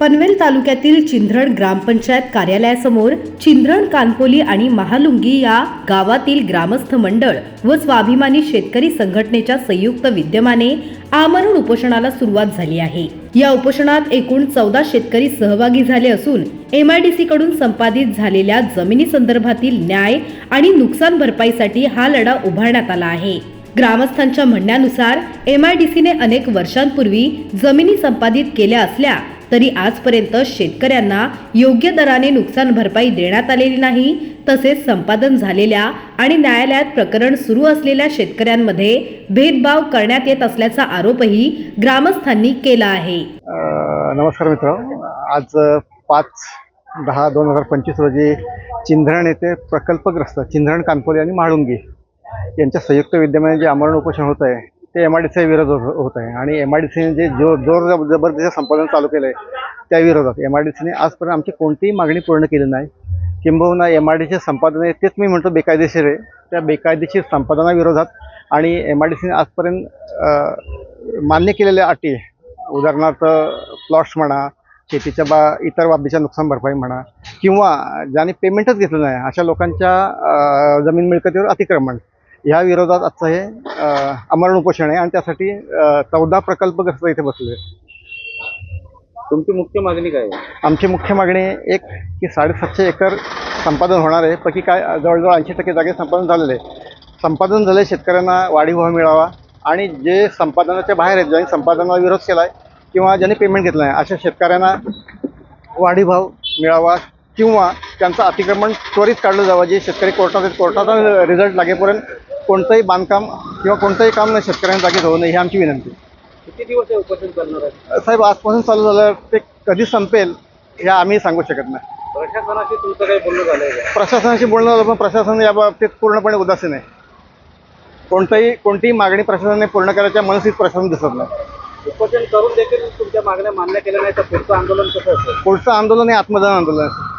पनवेल तालुक्यातील चिंधरण ग्रामपंचायत कार्यालयासमोर चिंधरण कानपोली आणि महालुंगी या गावातील ग्रामस्थ मंडळ व स्वाभिमानी शेतकरी संघटनेच्या संयुक्त विद्यमाने आमरण उपोषणाला सुरुवात झाली आहे. या उपोषणात एकूण चौदा शेतकरी सहभागी झाले असून एम आय डी कडून संपादित झालेल्या जमिनी संदर्भातील न्याय आणि नुकसान भरपाईसाठी हा लढा उभारण्यात आला आहे. ग्रामस्थांच्या म्हणण्यानुसार एम आय डी सीने अनेक वर्षांपूर्वी जमिनी संपादित केल्या असल्या तरी आजपर्यंत शेतकऱ्यांना योग्य दराने नुकसान भरपाई देण्यात आलेली नाही. तसेच संपादन झालेल्या आणि न्यायालयात प्रकरण सुरू असलेल्या शेतकऱ्यांमध्ये भेदभाव करण्यात येत असल्याचा आरोपही ग्रामस्थांनी केला आहे. नमस्कार मित्र. आज पाच दहा दोन हजार पंचवीस रोजी चिंधरण येथे प्रकल्पग्रस्त चिंधरण कानपोली आणि म्हाळुंगी यांच्या संयुक्त विद्यमाने जे आमरण उपोषण होत आहे ते एम आय डी सी विरोधात हो-, होत आहे. आणि एम आय डी सीने जे जोर जोर जब- जबरदस्त संपादन चालू केलं आहे त्या विरोधात. एम आय डी सीने आजपर्यंत आमची कोणतीही मागणी पूर्ण केली नाही. किंबहुना एम आय डीचे संपादन आहे तेच मी म्हणतो बेकायदेशीर आहे. त्या बेकायदेशीर संपादनाविरोधात आणि एम आय डी सीने आजपर्यंत मान्य केलेल्या अटी उदाहरणार्थ प्लॉट्स म्हणा शेतीच्या बा इतर बाबीच्या नुकसान भरपाई म्हणा किंवा ज्याने पेमेंटच घेतलं नाही अशा लोकांच्या जमीन मिळकतीवर अतिक्रमण ह्या विरोधात आजचं हे अ, आमरण उपोषण आहे आणि त्यासाठी चौदा प्रकल्पग्रस्त इथे बसले. तुमची मुख्य मागणी काय आहे? आमची मुख्य मागणी एक की साडेसातशे एकर संपादन होणार आहे. पैकी काय जवळजवळ ऐंशी टक्के जागे संपादन झालेले आहे संपादन झाले शेतकऱ्यांना वाढीव भाव मिळावा आणि जे संपादनाच्या बाहेर आहेत ज्यांनी संपादनाला विरोध केला आहे किंवा ज्यांनी पेमेंट घेतलं आहे अशा शेतकऱ्यांना वाढीव भाव मिळावा किंवा त्यांचं अतिक्रमण त्वरित काढलं जावं. जे शेतकरी कोर्टात आहेत कोर्टाचा रिझल्ट लागेपर्यंत कोणतंही बांधकाम किंवा कोणतंही काम नाही शेतकऱ्यांच्या जागेत होऊ नये ही आमची विनंती. किती दिवस हे उपोषण चालणार आहे? साहेब आजपासून चालू झालं ते कधी संपेल हे आम्ही सांगू शकत नाही. प्रशासनाशी तुमचं काही बोलणं झालंय का? प्रशासनाशी बोलणं झालं पण प्रशासन या बाबतीत पूर्णपणे उदासीन आहे. कोणताही कोणतीही मागणी प्रशासनाने पूर्ण करायच्या मनस्थित प्रशासन दिसत नाही. उपोषण करून देखील तुमच्या मागण्या मान्य केल्या नाही तर पुढचं आंदोलन कसं असेल? पुढचं आंदोलन हे आत्मदान आंदोलन आहे.